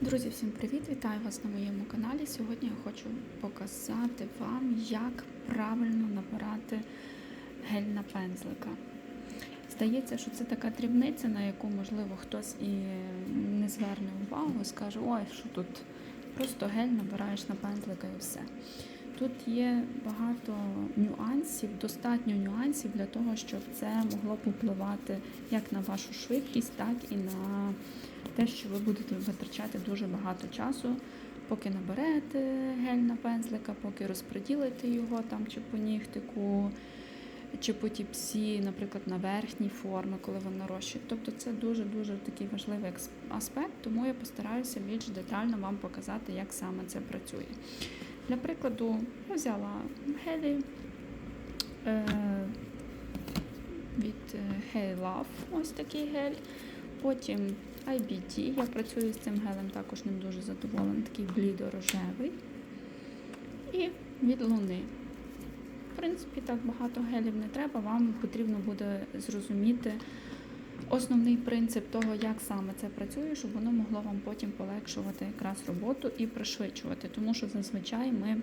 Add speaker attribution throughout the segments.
Speaker 1: Друзі, всім привіт! Вітаю вас на моєму каналі. Сьогодні я хочу показати вам, як правильно набирати гель на пензлика. Здається, що це така дрібниця, на яку, можливо, хтось і не зверне увагу, скаже, ой, що тут просто гель набираєш на пензлика і все. Тут є багато нюансів, достатньо нюансів для того, щоб це могло попливати як на вашу швидкість, так і на те, що ви будете витрачати дуже багато часу, поки наберете гель на пензлика, поки розподілите його там чи по нігтику, чи по тіпсі, наприклад, на верхній форми, коли ви нарощуєте. Тобто це дуже-дуже такий важливий аспект, тому я постараюся більш детально вам показати, як саме це працює. Для прикладу, я взяла гелі е, від е, Hey Love, ось такий гель. Потім IBD, я працюю з цим гелем, також ним дуже задоволена, такий блідо-рожевий. І від луни. В принципі, так багато гелів не треба, вам потрібно буде зрозуміти основний принцип того, як саме це працює, щоб воно могло вам потім полегшувати якраз роботу і пришвидшувати. Тому що зазвичай ми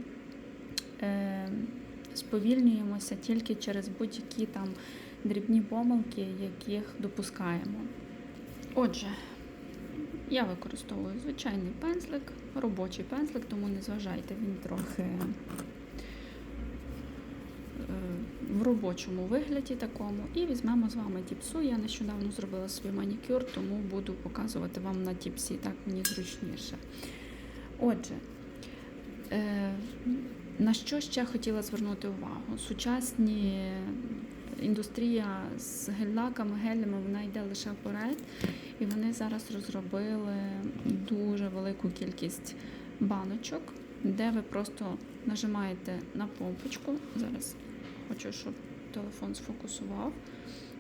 Speaker 1: е, сповільнюємося тільки через будь-які там дрібні помилки, яких допускаємо. Отже, я використовую звичайний пензлик, робочий пензлик, тому не зважайте, він трохи е, в робочому вигляді такому. І візьмемо з вами тіпсу. Я нещодавно зробила свій манікюр, тому буду показувати вам на тіпсі, так мені зручніше. Отже, е, на що ще хотіла звернути увагу? Сучасні індустрія з гель-лаками, гелями, вона йде лише вперед. І вони зараз розробили дуже велику кількість баночок, де ви просто нажимаєте на помпочку. Зараз хочу, щоб телефон сфокусував.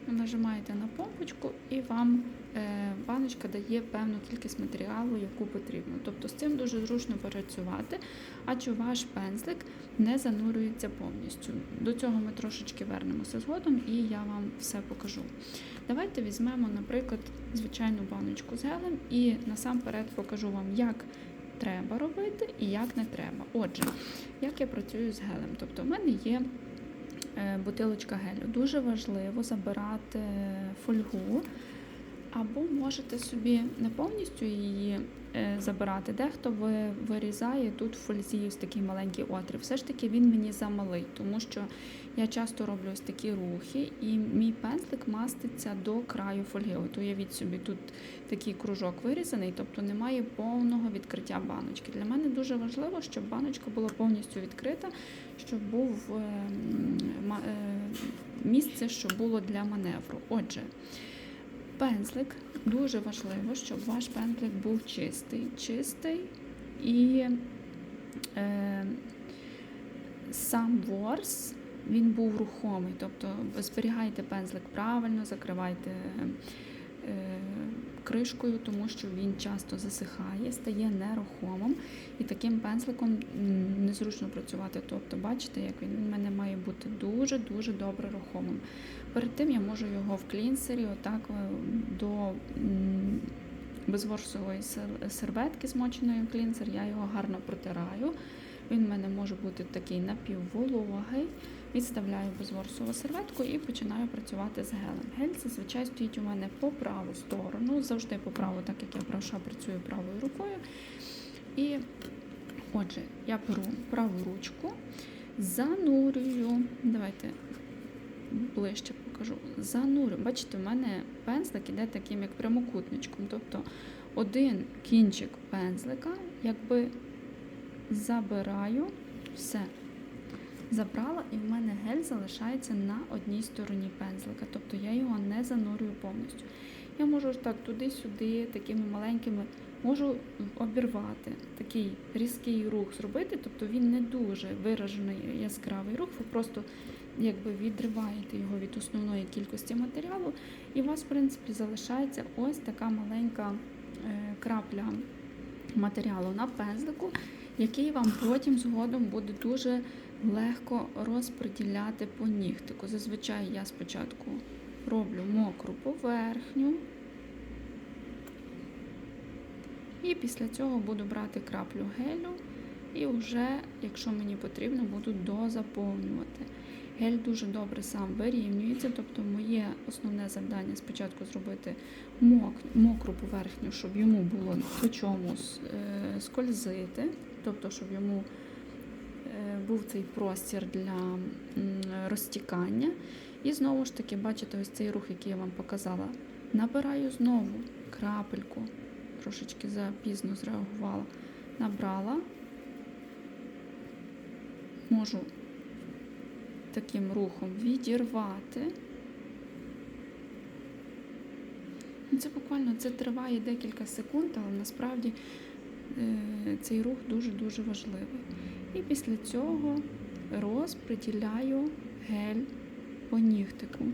Speaker 1: Нажимаєте на помпочку, і вам е, баночка дає певну кількість матеріалу, яку потрібно. Тобто з цим дуже зручно працювати, адже ваш пензлик не занурюється повністю. До цього ми трошечки вернемося згодом, і я вам все покажу. Давайте візьмемо, наприклад, звичайну баночку з гелем, і насамперед покажу вам, як треба робити і як не треба. Отже, як я працюю з гелем. Тобто, в мене є бутилочка гелю. Дуже важливо забирати фольгу. Або можете собі не повністю її е, забирати. Дехто вирізає тут в фользі такий маленький отрив. Все ж таки він мені замалий, тому що я часто роблю ось такі рухи, і мій пензлик маститься до краю фольги. От уявіть собі, тут такий кружок вирізаний, тобто немає повного відкриття баночки. Для мене дуже важливо, щоб баночка була повністю відкрита, щоб був е, ма- е, місце, що було для маневру. Отже. Пензлик дуже важливо, щоб ваш пензлик був чистий. Чистий і е, сам ворс він був рухомий. Тобто зберігайте пензлик правильно, закривайте е, кришкою, тому що він часто засихає, стає нерухомим. І таким пензликом незручно працювати. Тобто, бачите, як він, в мене має бути дуже-дуже добре рухомим. Перед тим я можу його в клінсері, отак е, до безворсової серветки змоченої в клінсер, я його гарно протираю. Він в мене може бути такий напіввологий. Відставляю безворсову серветку і починаю працювати з гелем. Гель зазвичай стоїть у мене по праву сторону, завжди по праву, так як я правша працюю правою рукою. І отже, я беру праву ручку, занурюю. Давайте ближче покажу. Занурю. Бачите, в мене пензлик іде таким як прямокутничком. Тобто один кінчик пензлика, якби забираю все. Забрала, і в мене гель залишається на одній стороні пензлика. Тобто я його не занурюю повністю. Я можу так туди-сюди, такими маленькими, можу обірвати такий різкий рух зробити, тобто він не дуже виражений яскравий рух, ви просто якби відриваєте його від основної кількості матеріалу, і у вас, в принципі, залишається ось така маленька е, крапля матеріалу на пензлику, який вам потім згодом буде дуже легко розподіляти по нігтику. Зазвичай я спочатку роблю мокру поверхню І після цього буду брати краплю гелю і вже, якщо мені потрібно, буду дозаповнювати. Гель дуже добре сам вирівнюється, тобто моє основне завдання спочатку зробити мок, мокру поверхню, щоб йому було по чому е, скользити, тобто щоб йому е, був цей простір для розтікання. І знову ж таки, бачите, ось цей рух, який я вам показала. Набираю знову крапельку, трошечки запізно зреагувала. Набрала, можу таким рухом відірвати. Ну, Це буквально це триває декілька секунд, але насправді цей рух дуже-дуже важливий. І після цього розподіляю гель по нігтику.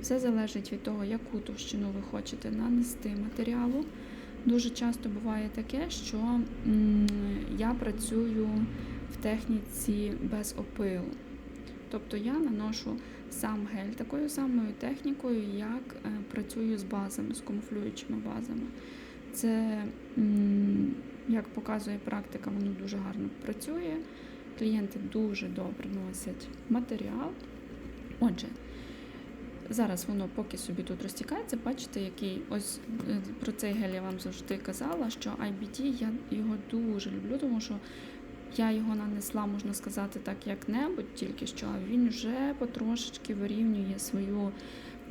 Speaker 1: Все залежить від того, яку товщину ви хочете нанести матеріалу. Дуже часто буває таке, що я працюю в техніці без опилу. Тобто я наношу сам гель такою самою технікою, як е, працюю з базами, з камуфлюючими базами. Це, як показує практика, воно дуже гарно працює. Клієнти дуже добре носять матеріал. Отже, зараз воно поки собі тут розтікається, бачите, який ось е, про цей гель я вам завжди казала, що IBD я його дуже люблю, тому що я його нанесла, можна сказати, так як-небудь, тільки що він вже потрошечки вирівнює свою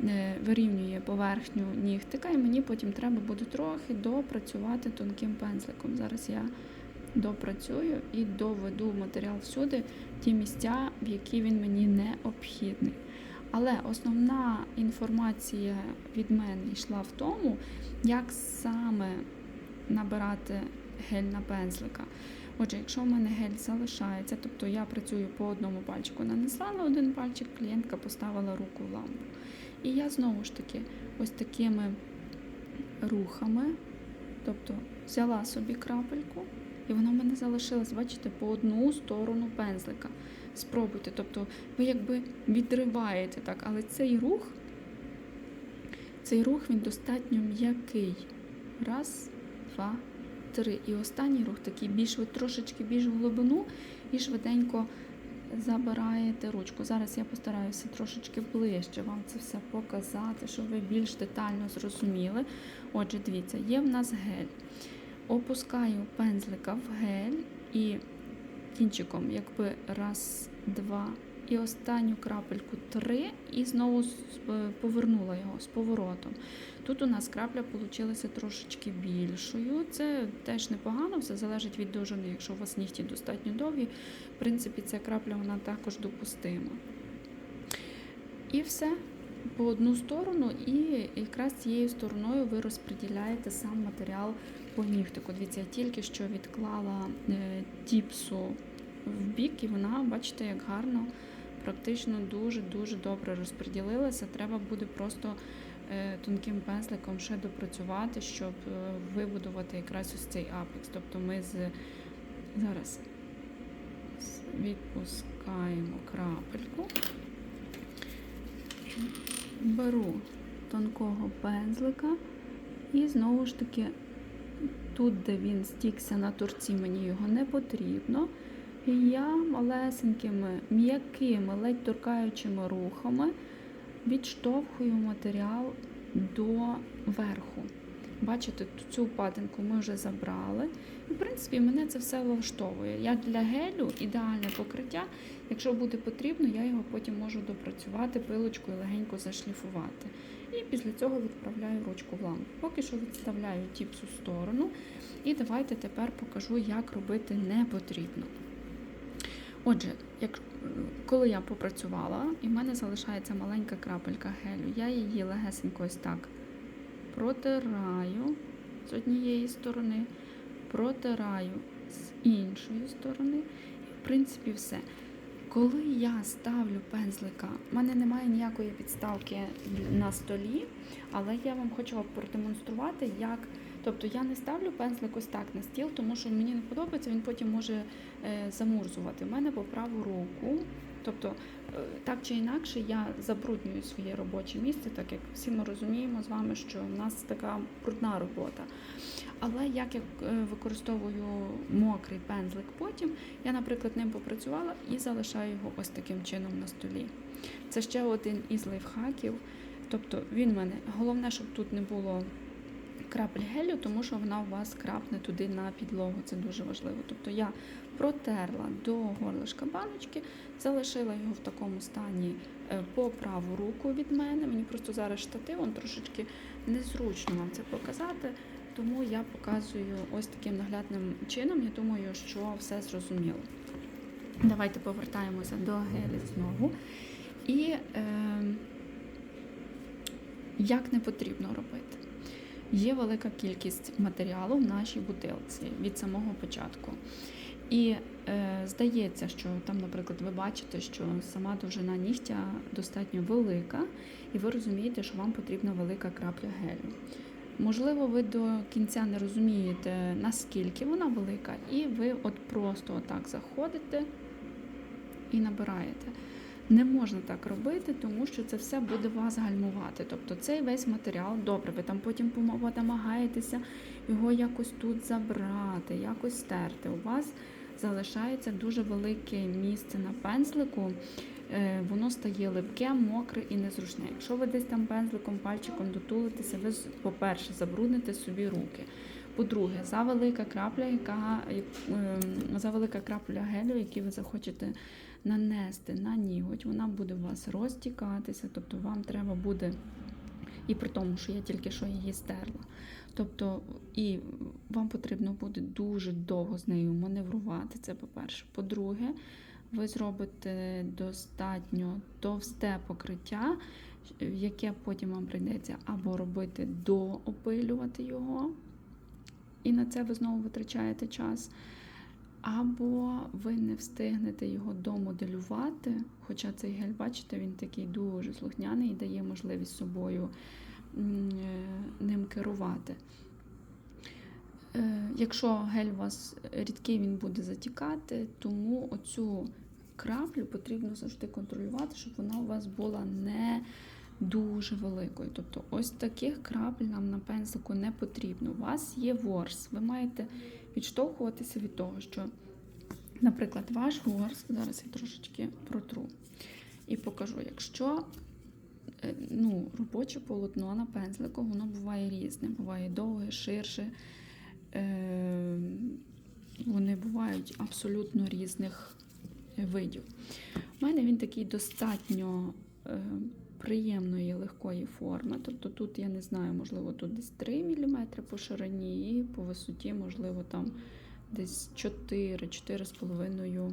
Speaker 1: е, вирівнює поверхню нігтика, і мені потім треба буде трохи допрацювати тонким пензликом. Зараз я допрацюю і доведу матеріал всюди, ті місця, в які він мені необхідний. Але основна інформація від мене йшла в тому, як саме набирати гель на пензлика. Отже, якщо в мене гель залишається, тобто я працюю по одному пальчику, нанесла на один пальчик, клієнтка поставила руку в лампу. І я знову ж таки ось такими рухами, тобто взяла собі крапельку, і вона в мене залишилась, бачите, по одну сторону пензлика. Спробуйте, тобто ви якби відриваєте так, але цей рух, цей рух він достатньо м'який. Раз, два, три. І останній рух такий більш ви трошечки більш в глибину і швиденько забираєте ручку. Зараз я постараюся трошечки ближче вам це все показати, щоб ви більш детально зрозуміли. Отже, дивіться, є в нас гель. Опускаю пензлика в гель і кінчиком, якби раз, два. І останню крапельку три, і знову е, повернула його з поворотом. Тут у нас крапля вийшла трошечки більшою. Це теж непогано, все залежить від довжини. Якщо у вас нігті достатньо довгі, в принципі, ця крапля вона також допустима. І все по одну сторону, і якраз цією стороною ви розподіляєте сам матеріал по нігтику. Дивіться, я тільки що відклала е, тіпсу в бік, і вона, бачите, як гарно, практично дуже-дуже добре розподілилася. Треба буде просто е, тонким пензликом ще допрацювати, щоб е, вибудувати якраз ось цей апекс. Тобто ми з зараз відпускаємо крапельку, беру тонкого пензлика і знову ж таки тут, де він стікся на торці, мені його не потрібно. Я малесенькими, м'якими, ледь торкаючими рухами відштовхую матеріал до верху. Бачите, цю впадинку ми вже забрали. І, в принципі, мене це все влаштовує. Я для гелю ідеальне покриття. Якщо буде потрібно, я його потім можу допрацювати пилочкою, легенько зашліфувати. І після цього відправляю ручку в лампу. Поки що відставляю тіпсу в сторону. І давайте тепер покажу, як робити не потрібно. Отже, як, коли я попрацювала, і в мене залишається маленька крапелька гелю, я її легесенько ось так протираю з однієї сторони, протираю з іншої сторони. І, в принципі, все. Коли я ставлю пензлика, в мене немає ніякої підставки на столі, але я вам хочу продемонструвати, як. Тобто я не ставлю пензлик ось так на стіл, тому що мені не подобається, він потім може е, замурзувати. У мене по праву руку, тобто так чи інакше я забруднюю своє робоче місце, так як всі ми розуміємо з вами, що в нас така брудна робота. Але як я е, використовую мокрий пензлик потім, я, наприклад, ним попрацювала і залишаю його ось таким чином на столі. Це ще один із лайфхаків. Тобто він в мене головне, щоб тут не було крапель гелю, тому що вона у вас крапне туди на підлогу. Це дуже важливо. Тобто я протерла до горлишка баночки, залишила його в такому стані е, по праву руку від мене. Мені просто зараз штативом трошечки незручно вам це показати. Тому я показую ось таким наглядним чином. Я думаю, що все зрозуміло. Давайте повертаємося до гелі знову. І е, як не потрібно робити. Є велика кількість матеріалу в нашій бутилці від самого початку. І е, здається, що там, наприклад, ви бачите, що сама довжина нігтя достатньо велика, і ви розумієте, що вам потрібна велика крапля гелю. Можливо, ви до кінця не розумієте, наскільки вона велика, і ви от просто отак заходите і набираєте. Не можна так робити, тому що це все буде вас гальмувати. Тобто цей весь матеріал, добре, ви там потім намагаєтеся його якось тут забрати, якось стерти. У вас залишається дуже велике місце на пензлику, е, воно стає липке, мокре і незручне. Якщо ви десь там пензликом, пальчиком дотулитеся, ви, по-перше, забрудните собі руки. По-друге, за велика крапля, яка ем, за велика крапля гелю, який ви захочете нанести на ніготь, вона буде у вас розтікатися, тобто вам треба буде, і при тому, що я тільки що її стерла. Тобто, і вам потрібно буде дуже довго з нею маневрувати. Це по-перше. По-друге, ви зробите достатньо товсте покриття, яке потім вам прийдеться або робити доопилювати його, і на це ви знову витрачаєте час. Або ви не встигнете його домоделювати, хоча цей гель, бачите, він такий дуже слухняний і дає можливість собою е, ним керувати. Е, Якщо гель у вас рідкий, він буде затікати, тому оцю краплю потрібно завжди контролювати, щоб вона у вас була не дуже великою. Тобто ось таких крапель нам на пензлику не потрібно. У вас є ворс. Ви маєте відштовхуватися від того, що, наприклад, ваш ворс, зараз я трошечки протру і покажу, якщо е, ну, робоче полотно на пензлику, воно буває різне, буває довге, ширше. Е, Вони бувають абсолютно різних видів. У мене він такий достатньо е, приємної легкої форми. Тобто тут, я не знаю, можливо, тут десь 3 мм по ширині, і по висоті, можливо, там десь 4-4,5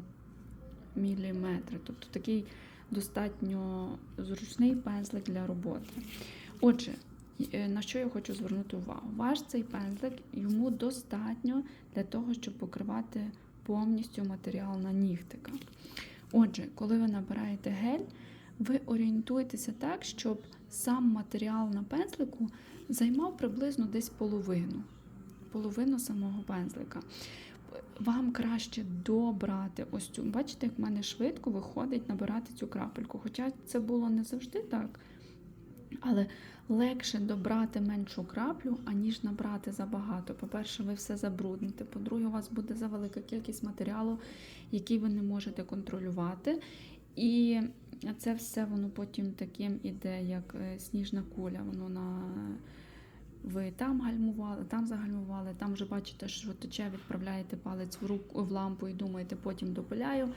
Speaker 1: мм. Тобто такий достатньо зручний пензлик для роботи. Отже, е, на що я хочу звернути увагу? Ваш цей пензлик йому достатньо для того, щоб покривати повністю матеріал на нігтика. Отже, коли ви набираєте гель, ви орієнтуєтеся так, щоб сам матеріал на пензлику займав приблизно десь половину, половину самого пензлика. Вам краще добрати ось цю. Бачите, як в мене швидко виходить набирати цю крапельку. Хоча це було не завжди так. Але легше добрати меншу краплю, аніж набрати забагато. По-перше, ви все забрудните. По-друге, у вас буде за велика кількість матеріалу, який ви не можете контролювати. І це все воно потім таким іде, як е, сніжна куля. Воно на ви там гальмували, там загальмували, там вже бачите, що тече, відправляєте палець в руку в лампу і думаєте, потім допиляю.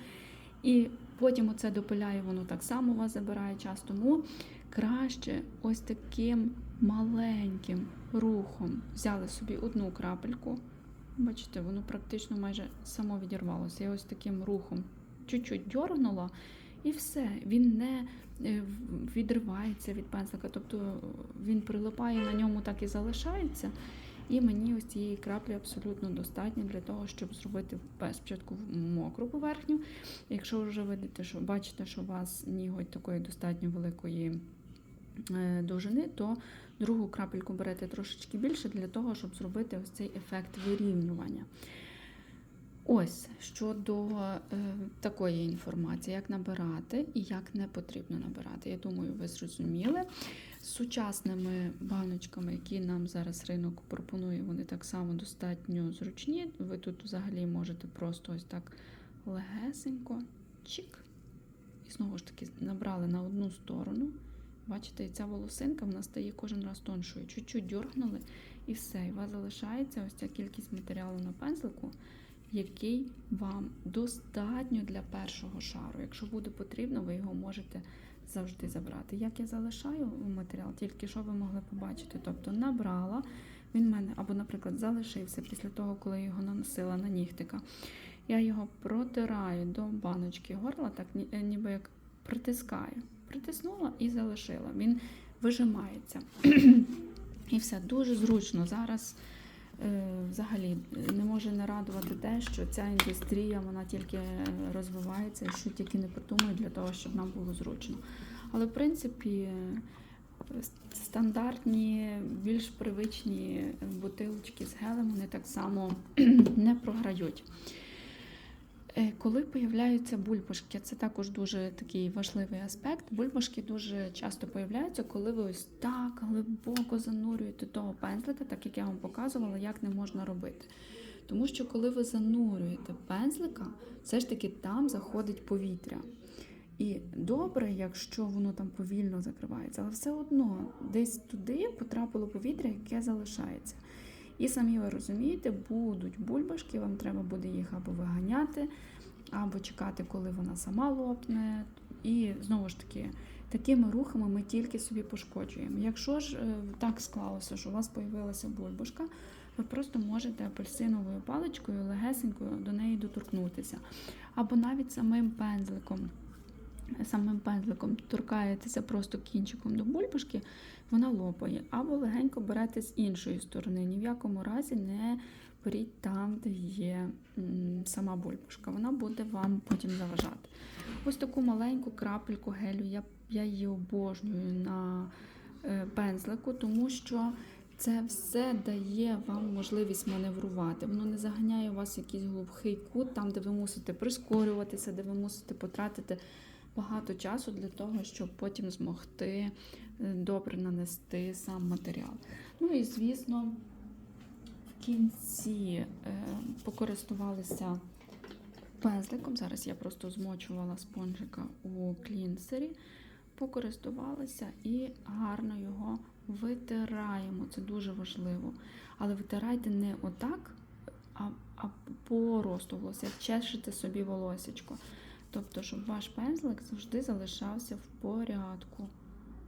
Speaker 1: І потім оце допиляю, воно так само вас забирає час. Тому краще ось таким маленьким рухом взяли собі одну крапельку. Бачите, воно практично майже само відірвалося. Я ось таким рухом чуть-чуть дьоргнула, і все. Він не е, відривається від пензлика, тобто він прилипає на ньому, так і залишається. І мені ось цієї краплі абсолютно достатньо для того, щоб зробити спочатку мокру поверхню. Якщо вже видите, що бачите, що у вас ніготь такої достатньо великої е, довжини, то другу крапельку берете трошечки більше для того, щоб зробити ось цей ефект вирівнювання. Ось щодо е, такої інформації, як набирати і як не потрібно набирати. Я думаю, ви зрозуміли. З сучасними баночками, які нам зараз ринок пропонує, вони так само достатньо зручні. Ви тут взагалі можете просто ось так легесенько, чик. І знову ж таки набрали на одну сторону. Бачите, і ця волосинка вона стає кожен раз тоншою. Чуть-чуть дьоргнули і все. І у вас залишається ось ця кількість матеріалу на пензлику, який вам достатньо для першого шару. Якщо буде потрібно, ви його можете завжди забрати. Як я залишаю матеріал, тільки що ви могли побачити. Тобто набрала, він мене, або, наприклад, залишився після того, коли я його наносила на нігтика. Я його протираю до баночки горла, так е, ніби як притискаю. Притиснула і залишила. Він вижимається. і все дуже зручно. Зараз взагалі не може не радувати те, що ця індустрія вона тільки е, розвивається, що тільки не придумують для того, щоб нам було зручно. Але в принципі. е, Стандартні, більш привичні бутилочки з гелем, вони так само не програють. Е, Коли появляються бульбашки, це також дуже такий важливий аспект. Бульбашки дуже часто появляються, коли ви ось так глибоко занурюєте того пензлика, так як я вам показувала, як не можна робити. Тому що коли ви занурюєте пензлика, все ж таки там заходить повітря. І добре, якщо воно там повільно закривається, але все одно десь туди потрапило повітря, яке залишається. І самі ви розумієте, будуть бульбашки, вам треба буде їх або виганяти, або чекати, коли вона сама лопне. І знову ж таки, такими рухами ми тільки собі пошкоджуємо. Якщо ж е, так склалося, що у вас з'явилася бульбашка, ви просто можете апельсиновою паличкою легесенькою до неї доторкнутися. Або навіть самим пензликом. Самим пензликом торкаєтеся просто кінчиком до бульбашки, вона лопає. Або легенько берете з іншої сторони. Ні в якому разі не беріть там, де є сама бульбашка. Вона буде вам потім заважати. Ось таку маленьку крапельку гелю. Я, я її обожнюю на е, пензлику, тому що це все дає вам можливість маневрувати. Воно не заганяє вас в якийсь глухий кут, там, де ви мусите прискорюватися, де ви мусите потратити багато часу для того, щоб потім змогти е, добре нанести сам матеріал. Ну і звісно, в кінці е, покористувалися пензликом. Зараз я просто змочувала спонжика у клінсері, покористувалася і гарно його витираємо. Це дуже важливо. Але витирайте не отак, а, а по росту волосся. Чешете собі волосечко. Тобто, щоб ваш пензлик завжди залишався в порядку,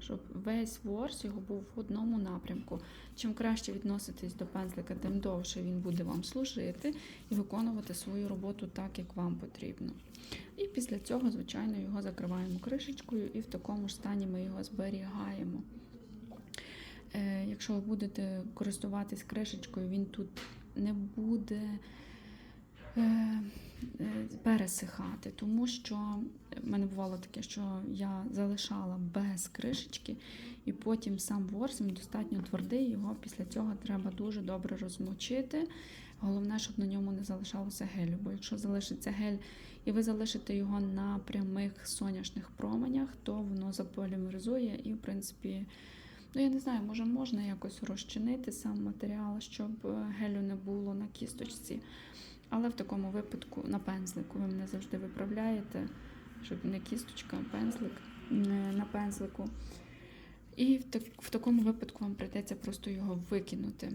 Speaker 1: щоб весь ворс його був в одному напрямку. Чим краще відноситись до пензлика, тим довше він буде вам служити і виконувати свою роботу так, як вам потрібно. І після цього, звичайно, його закриваємо кришечкою, і в такому ж стані ми його зберігаємо. Е, Якщо ви будете користуватись кришечкою, він тут не буде пересихати, тому що в мене бувало таке, що я залишала без кришечки, і потім сам ворс достатньо твердий, його після цього треба дуже добре розмочити. Головне, щоб на ньому не залишалося гелю, бо якщо залишиться гель і ви залишите його на прямих сонячних променях, то воно заполімеризує і, в принципі, Ну, я не знаю, може можна якось розчинити сам матеріал, щоб е, гелю не було на кісточці. Але в такому випадку на пензлику ви мене завжди виправляєте, щоб не кісточка, а пензлик не на пензлику. І в, так, в такому випадку вам прийдеться просто його викинути.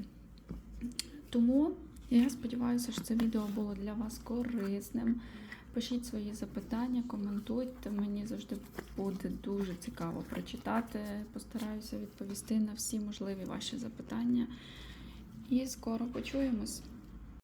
Speaker 1: Тому я сподіваюся, що це відео було для вас корисним. Пишіть свої запитання, коментуйте. Мені завжди буде дуже цікаво прочитати. Постараюся відповісти на всі можливі ваші запитання. І скоро почуємось.